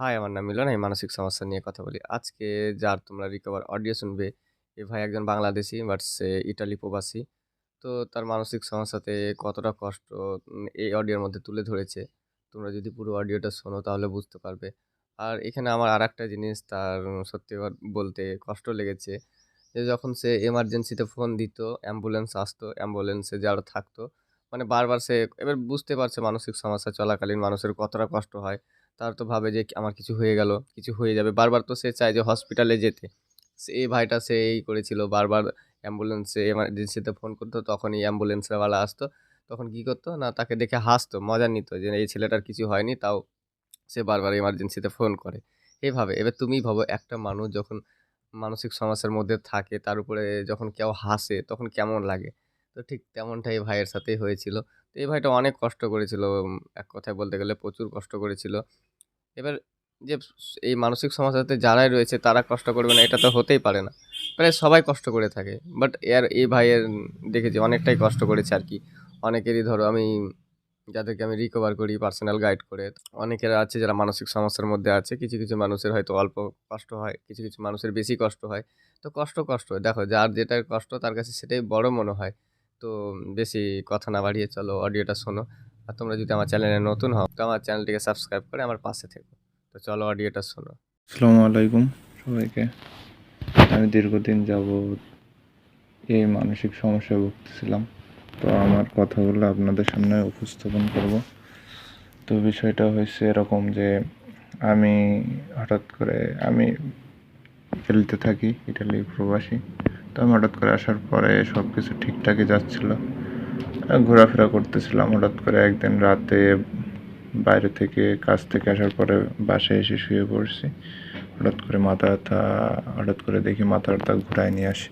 High, আমার নাম মিলন। আমি মানসিক সমস্যা নিয়ে কথা বলি। আজকে যার তোমরা রিকভার অডিও শুনবে, এ ভাই একজন বাংলাদেশি বাট সে ইটালি প্রবাসী। তো তার মানসিক সমস্যাতে কতটা কষ্ট এই অডিওর মধ্যে তুলে ধরেছে। তোমরা যদি পুরো অডিওটা শোনো তাহলে বুঝতে পারবে। আর এখানে আমার আরেকটা জিনিস তার সত্যি বলতে কষ্ট লেগেছে। যে যখন সে এমার্জেন্সিতে ফোন দিত, অ্যাম্বুলেন্স আসতো, অ্যাম্বুলেন্সে যারা থাকতো, মানে বারবার সে এবার বুঝতে পারছে মানসিক সমস্যা চলাকালীন মানুষের কতটা কষ্ট হয়। তারা তো ভাবে যে আমার কিছু হয়ে গেল, কিছু হয়ে যাবে। বারবার তো সে চায় যে হসপিটালে যেতে। সে এই ভাইটা সে এই করেছিল বারবার অ্যাম্বুলেন্সে এমার্জেন্সিতে ফোন করতো তখনই অ্যাম্বুলেন্সওয়ালা আসতো। তখন কী করতো? না তাকে দেখে হাসতো, মজা নিত যে এই ছেলেটার কিছু হয়নি তাও সে বারবার এমার্জেন্সিতে ফোন করে। এভাবে এবার তুমিই ভাবো একটা মানুষ যখন মানসিক সমস্যার মধ্যে থাকে তার উপরে যখন কেউ হাসে তখন কেমন লাগে? তো ঠিক তেমনটাই ভাইয়ের সাথেই হয়েছিল। তো এই ভাইটা অনেক কষ্ট করেছিল। এক কথায় বলতে গেলে প্রচুর কষ্ট করেছিল। এবার যে এই মানসিক সমস্যাতে যারাই রয়েছে তারা কষ্ট করবে না এটা তো হতেই পারে না। প্রায় সবাই কষ্ট করে থাকে। বাট এর এই ভাইয়ের দেখেছি অনেকটাই কষ্ট করেছে আরকি। অনেকেরই ধরো আমি যাদেরকে আমি রিকভার করি পার্সোনাল গাইড করে। অনেকের আছে যারা মানসিক সমস্যার মধ্যে আছে। কিছু, কিছু মানুষের হয়তো অল্প কষ্ট হয়। কিছু, কিছু মানুষের বেশি কষ্ট হয়। তো কষ্ট, কষ্ট। দেখো যার যেটা কষ্ট তার কাছে সেটাই বড় মনে হয়। তো বেশি কথা না বাড়িয়ে চলো অডিওটা শোনো। আর তোমরা যদি আমার চ্যানেলে নতুন হও তো আমার চ্যানেলটিকে সাবস্ক্রাইব করে আমার পাশে থেকো। তো চলো অডিওটা শোনো। আসসালামু আলাইকুম সবাইকে। আমি দীর্ঘদিন যাবৎ এই মানসিক সমস্যায় ভুগতেছিলাম। তো আমার কথাগুলো আপনাদের সামনে উপস্থাপন করব। তো বিষয়টা হয়েছে এরকম যে আমি হঠাৎ করে আমি ইটালিতে থাকি ইটালি প্রবাসী। তো আমি হঠাৎ করে আসার পরে সব কিছু ঠিকঠাকই যাচ্ছিল। ঘোরাফেরা করতেছিলাম হঠাৎ করে একদিন রাতে বাইরে থেকে কাজ থেকে আসার পরে বাসায় এসে শুয়ে পড়ছি। হঠাৎ করে মাথা ব্যথা হঠাৎ করে দেখি মাথা ব্যথা ঘুরায় নিয়ে আসি।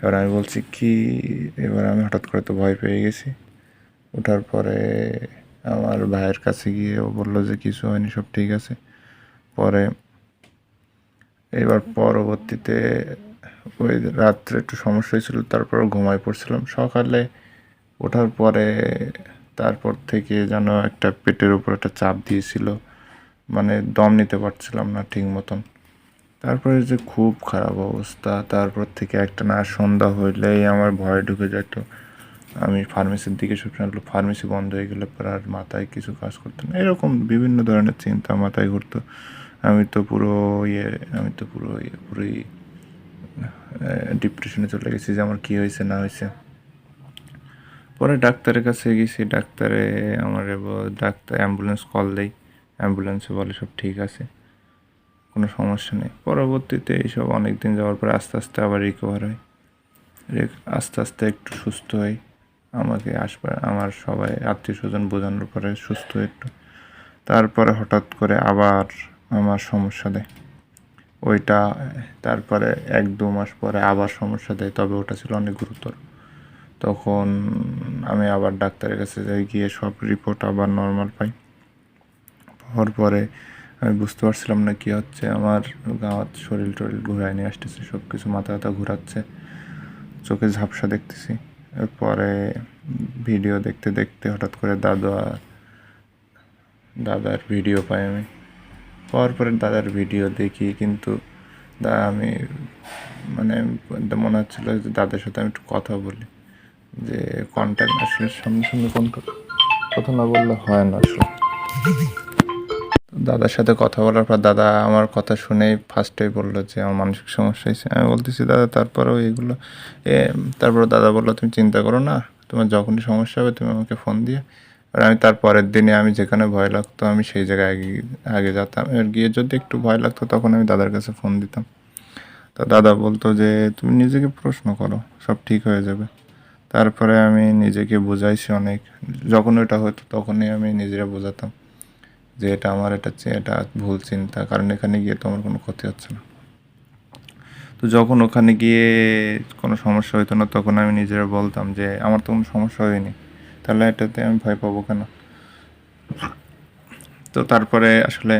এবার আমি বলছি, কি? এবার আমি হঠাৎ করে তো ভয় পেয়ে গেছি। ওঠার পরে আমার ভাইয়ের কাছে গিয়ে ও বলল যে, কিছু হয়নি, সব ঠিক আছে। পরে, এবার পরবর্তীতে ওই রাত্রে একটু সমস্যা হয়েছিল, তারপর ঘুমায় পড়ছিলাম। সকালে ওঠার পরে তারপর থেকে যেন একটা পেটের উপর একটা চাপ দিয়েছিল। মানে দম নিতে পারছিলাম না ঠিক মতন। তারপরে যে খুব খারাপ অবস্থা, তারপর থেকে একটা না সন্ধ্যা হইলেই আমার ভয় ঢুকে যেত আমি ফার্মেসির দিকে সবসময় ফার্মেসি বন্ধ হয়ে গেলে পর আর মাথায় কিছু কাজ করতো না। এরকম বিভিন্ন ধরনের চিন্তা মাথায় ঘুরতো। আমি তো পুরো ইয়ে আমি তো পুরো ইয়ে পুরোই ডিপ্রেশনে চলে গেছি যে আমার কী হয়েছে, না হয়েছে। পরে ডাক্তারের কাছে গেছি, ডাক্তারে আমার ডাক্তার অ্যাম্বুলেন্স কল দেয় অ্যাম্বুলেন্সে বলে সব ঠিক আছে, কোনো সমস্যা নেই। পরবর্তীতে এইসব অনেক দিন যাওয়ার পরে আস্তে আস্তে আবার রিকভার হয়। আস্তে আস্তে একটু সুস্থ হয় আমাকে আসবার আমার সবাই আত্মীয় স্বজন বোঝানোর পরে সুস্থ একটু। তারপরে হঠাৎ করে আবার আমার সমস্যা দেয়। ওইটা, তারপরে এক দু মাস পরে আবার সমস্যা দেয়, তবে ওটা ছিল অনেক গুরুতর। তখন আমি আবার ডাক্তারের কাছে যাই, গিয়ে সব রিপোর্ট আবার নর্মাল পাই। পাওয়ার পরে আমি বুঝতে পারছিলাম না কী হচ্ছে, আমার গাঁত শরীর টরিল ঘুরায় নিয়ে আসতেছে সব কিছু মাথা ব্যথা ঘুরাচ্ছে, চোখে ঝাপসা দেখতেছি। এরপরে ভিডিও দেখতে দেখতে হঠাৎ করে দাদা, দাদার ভিডিও পাই আমি। পাওয়ার পরে দাদার ভিডিও দেখি, কিন্তু দা আমি মানে মনে হচ্ছিল যে দাদার সাথে আমি একটু কথা বলি। যে কন্ট্যাক্ট আসলে সঙ্গে কন্ট্যাক্ট কথা না বললে হয় না আসলে। দাদার সাথে কথা বলার পর দাদা আমার কথা শুনেই ফার্স্টেই বলল যে আমার মানসিক সমস্যা হয়েছে। আমি বলতেছি, দাদা, তারপরেও এগুলো, এ তারপরে দাদা বলল, তুমি চিন্তা করো না, তোমার যখনই সমস্যা হবে তুমি আমাকে ফোন দিয়ে, আর আমি তার পরের দিনে আমি যেখানে ভয় লাগতো আমি সেই জায়গায় আগে আগে যেতাম। এবার গিয়ে যদি একটু ভয় লাগতো তখন আমি দাদার কাছে ফোন দিতাম। তা দাদা বলতো যে, তুমি নিজেকে প্রশ্ন করো, সব ঠিক হয়ে যাবে। তারপরে আমি নিজেকে বোঝাইছি অনেক। যখন ওটা হতো তখনই আমি নিজেরা বোঝাতাম যে এটা আমার, এটা এটা ভুল চিন্তা, কারণ এখানে গিয়ে তো আমার কোনো ক্ষতি হচ্ছে না। তো যখন ওখানে গিয়ে কোনো সমস্যা হতো না, তখন আমি নিজেরা বলতাম যে, আমার তো কোনো সমস্যা হয়নি, তাহলে এটাতে আমি ভয় পাবো কেন? তো তারপরে আসলে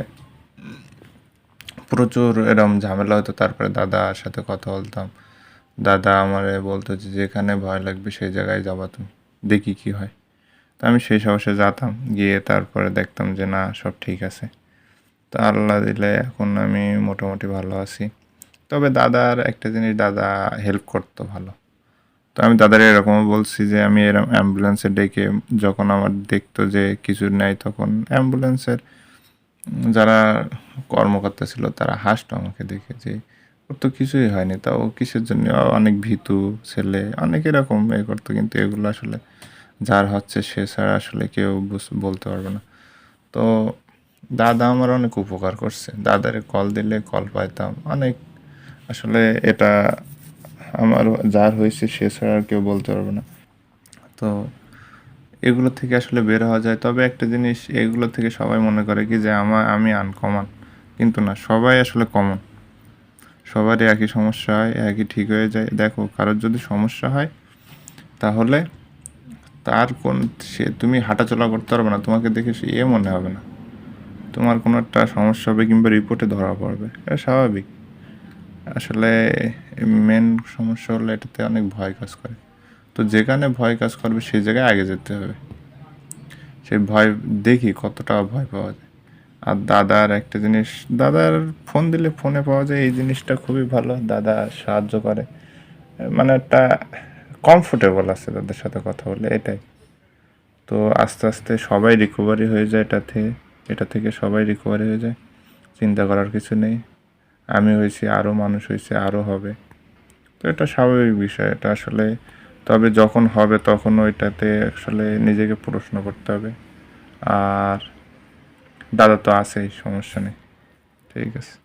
প্রচুর এরম ঝামেলা হতো তারপরে দাদার সাথে কথা বলতাম। দাদা আমারে বলতো যে, যেখানে ভয় লাগবে সেই জায়গায় যাবা তুমি, দেখি কি হয়। তো আমি সেই সাহসে যেতাম, গিয়ে তারপরে দেখতাম যে, না, সব ঠিক আছে। তা আল্লাহ দিলে এখন আমি মোটামুটি ভালো আছি। তবে দাদার একটা জিনিস, দাদা হেল্প করতো ভালো। তো আমি দাদার এরকম বলছি যে, আমি এরকম অ্যাম্বুলেন্সে ডেকে যখন আমার দেখতো যে, কিছু নেই তখন অ্যাম্বুলেন্সের যারা কর্মকর্তা ছিল তারা হাসতো আমাকে দেখে যে ওর তো কিছুই হয়নি, তাও কিসের জন্য? অনেক ভীতু ছেলে, অনেক এরকম এ করতো, কিন্তু এগুলো আসলে যার হচ্ছে সে ছাড়া আসলে কেউ বলতে পারবে না। তো দাদা আমার অনেক উপকার করছে, দাদারে কল দিলে কল পাইতাম, অনেক আসলে এটা আমার যার হয়েছে সে ছাড়া আর কেউ বলতে পারবে না। তো এগুলো থেকে আসলে বের হওয়া যায়, তবে একটা জিনিস এগুলো থেকে সবাই মনে করে কি যে আমার আমি আনকমন কিন্তু না, সবাই আসলে কমন সবারই একই সমস্যা হয়, একই ঠিক হয়ে যায়। দেখো, কারোর যদি সমস্যা হয়, তাহলে তার কোন, সে, তুমি হাঁটাচলা করতে পারবে না, তোমাকে দেখে সে এ মনে হবে না। তোমার কোনো একটা সমস্যা হবে কিংবা রিপোর্টে ধরা পড়বে, এটা স্বাভাবিক। আসলে মেন সমস্যা হলো এটাতে অনেক ভয় কাজ করে। তো যেখানে ভয় কাজ করবে সেই জায়গায় আগে যেতে হবে। সেই ভয়, দেখি কতটা ভয় পাওয়া যায়। আর দাদার একটা জিনিস, দাদার ফোন দিলে ফোনে পাওয়া যায়, এই জিনিসটা খুবই ভালো, দাদা সাহায্য করে। মানে একটা কমফোর্টেবল আছে তাদের সাথে কথা বলে এটাই। তো আস্তে আস্তে সবাই রিকভারি হয়ে যায় এটা থেকে এটা থেকে সবাই রিকভারি হয়ে যায়, চিন্তা করার কিছু নেই। আমি হয়েছি আরও মানুষ হয়েছে আরও হবে। তো এটা স্বাভাবিক বিষয়, এটা আসলে তবে যখন হবে তখন ওইটাতে আসলে নিজেকে প্রশ্ন করতে হবে। আর দাদা তো আছেই সমস্যা নেই। ঠিক আছে।